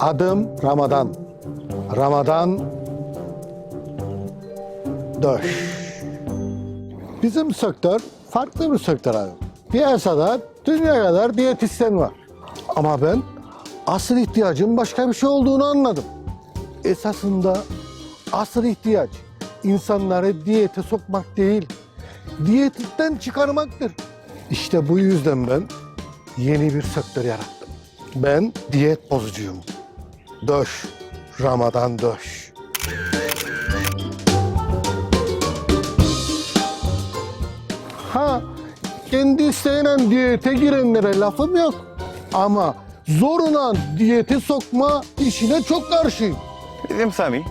Adım Ramadan. Ramadan Döş. Bizim sektör farklı bir sektör abi. Piyasada dünya kadar diyetisyen var. Ama ben asıl ihtiyacın başka bir şey olduğunu anladım. Esasında asıl ihtiyaç insanları diyete sokmak değil, diyetten çıkarmaktır. İşte bu yüzden ben yeni bir sektör yarattım. Ben diyet bozucuyum. Döş, Ramazan döş. Ha, kendi isteğiyle diyete girenlere lafım yok. Ama zoruna diyete sokma işine çok karşıyım. Bizim Sami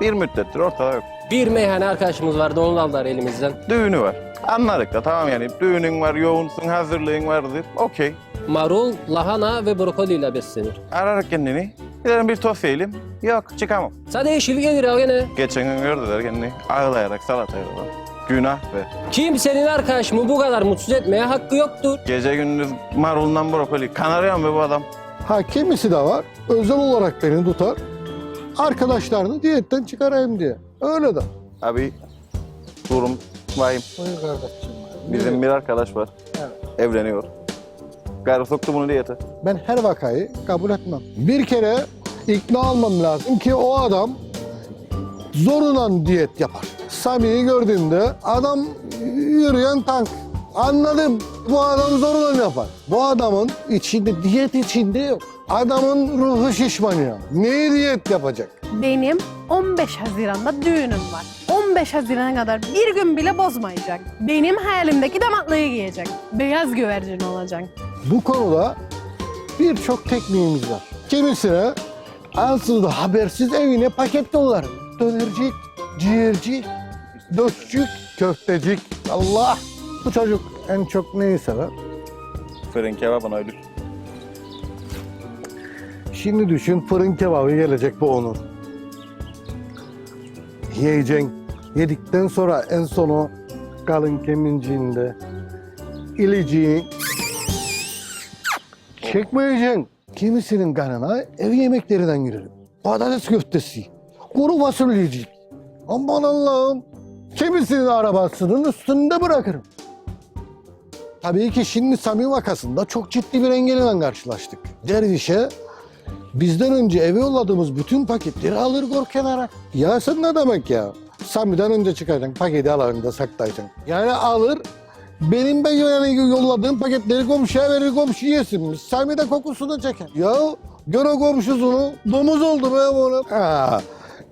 bir müddettir ortada yok. Bir meyhane arkadaşımız vardı onu aldılar elimizden. Düğünü var. Anladık da tamam yani düğünün var, yoğunsun, hazırlığın vardır. Okey. Marul, lahana ve brokoliyle beslenir. Ararak kendini. Gidelim bir tost yiyelim. Yok çıkamam. Sadece yeşil gelir ya gene. Geçen gün gördüler kendini ağlayarak salata yiyorlar. Günah be. Kimsenin arkadaşımı bu kadar mutsuz etmeye hakkı yoktur. Gece gündüz marulundan brokoli. Kanarya mı bu adam? Ha kimisi de var, özel olarak beni tutar. Arkadaşlarını diyetten çıkarayım diye. Öyle de. Abi durum vahim. Buyur kardeşim. Bizim bir arkadaş var. Evleniyor. Garı soktu bunu diyete. Ben her vakayı kabul etmem. Bir kere ikna olmam lazım ki o adam zorundan diyet yapar. Sami'yi gördüğümde adam yürüyen tank. Anladım. Bu adam zorundan yapar. Bu adamın içinde diyet içinde yok. Adamın ruhu şişmanıyor. Neyi diyet yapacak? Benim 15 Haziran'da düğünüm var. 15 Haziran'a kadar bir gün bile bozmayacak. Benim hayalimdeki damatlıyı giyecek. Beyaz güvercin olacak. Bu konuda birçok tekniğimiz var. Kimisine ansızda habersiz evine paket yollar. Dönercik, ciğercik, döşçük, köftecik. Allah! Bu çocuk en çok neyi sever? Fırın kebabına ölür. Şimdi düşün fırın kebabı gelecek bu onun. Yiyeceksin. Yedikten sonra en sonu kalın keminciğinde iliciği çekmeyeceksin. Kimisinin kanına ev yemeklerinden girerim. Patates köftesi, kuru fasulyecik. Aman Allah'ım. Kimisinin arabasının üstünde bırakırım. Tabii ki şimdi Sami vakasında çok ciddi bir engelle karşılaştık. Dervişe bizden önce eve yolladığımız bütün paketleri alır gor kenara. Ya sen ne demek ya? Sami'den önce çıkacaksın, paketi alanında saklayacaksın. Yani alır, benim ben yani yolladığım paketleri komşuya verir, komşu yesin. Sami de kokusunu çeker. Ya gör o komşusunu, domuz oldu be oğlum. Ha,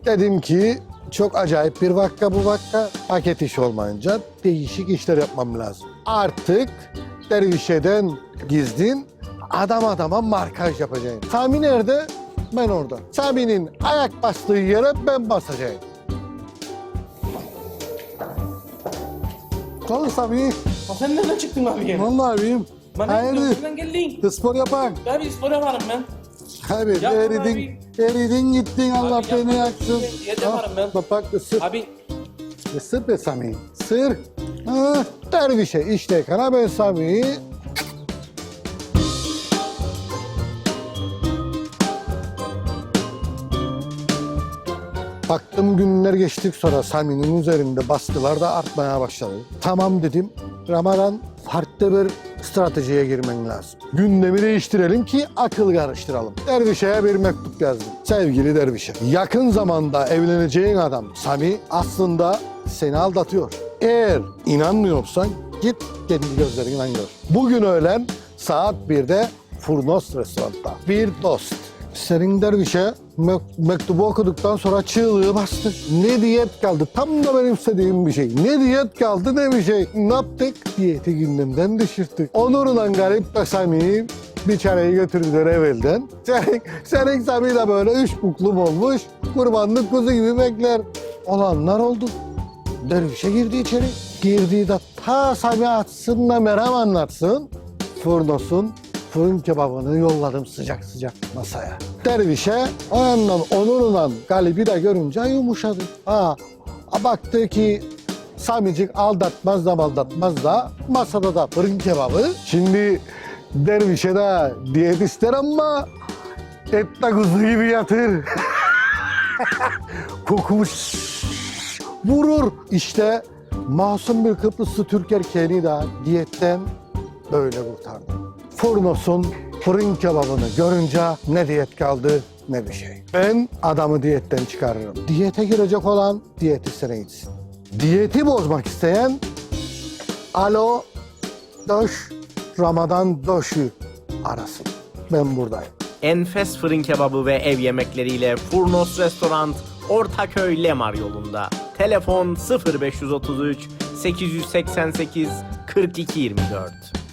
dedim ki çok acayip bir vakka bu vakka. Paket iş olmayınca değişik işler yapmam lazım. Artık dervişeden gizdin, adam adama markaj yapacağım. Sami nerede? Ben orada. Sami'nin ayak bastığı yere ben basacağım. Kalın Sami. Ha sen nereden çıktın abi ya? Vallahi abim. Ben Hayırdır? Nereden geldin? Spor yapan. Abi spor yaparım ben. Abi Yapma eridin, eridin gittin Allah Abi beni yapma, yaksın. yer yaparım ben. Bak bak ısır. Abi Isır be Sami. Sır. Ha, dervişe işte kana ben Sami'yi Baktım günler geçtik sonra Sami'nin üzerinde baskılar da artmaya başladı. Tamam dedim. Ramazan farklı bir stratejiye girmen lazım. Gündemi değiştirelim ki akıl karıştıralım. Dervişe'ye bir mektup yazdım. Sevgili Dervişe, yakın zamanda evleneceğin adam Sami aslında seni aldatıyor. Eğer inanmıyorsan git kendi gözlerinden gör. Bugün öğlen saat 1'de Furnos restoranda. Bir dost. Senin dervişe me- mektubu okuduktan sonra çığlığı bastı. Ne diyet kaldı? Tam da benim istediğim bir şey. Ne diyet kaldı ne bir şey. Ne yaptık? Diyeti gündemden düşürttük. Onur'la garip de Sami'yi bir çareyi götürdüler evvelden. Senin, senin Sami de böyle üç buklum olmuş. Kurbanlık kuzu gibi bekler. Olanlar oldu. Dervişe girdi içeri. Girdiği de ta Sami açsın da merhem anlatsın. Furnos'un fırın kebabını yolladım sıcak sıcak masaya. Dervişe o yandan onurla galibi de görünce yumuşadı. Ha, baktı ki Samicik aldatmaz da aldatmaz da masada da fırın kebabı. Şimdi dervişe de diyet ister ama Et de kuzu gibi yatır. Kokmuş. Vurur. İşte masum bir Kıbrıslı Türk erkeğini de diyetten böyle kurtardım. Furnos'un fırın kebabını görünce ne diyet kaldı ne bir şey. Ben adamı diyetten çıkarırım. Diyete girecek olan diyetisyene gitsin. Diyeti bozmak isteyen alo doş Ramazan doşu arasın. Ben buradayım. Enfes fırın kebabı ve ev yemekleriyle Furnos Restoran Ortaköy Lemar yolunda. Telefon 0533 888 4224.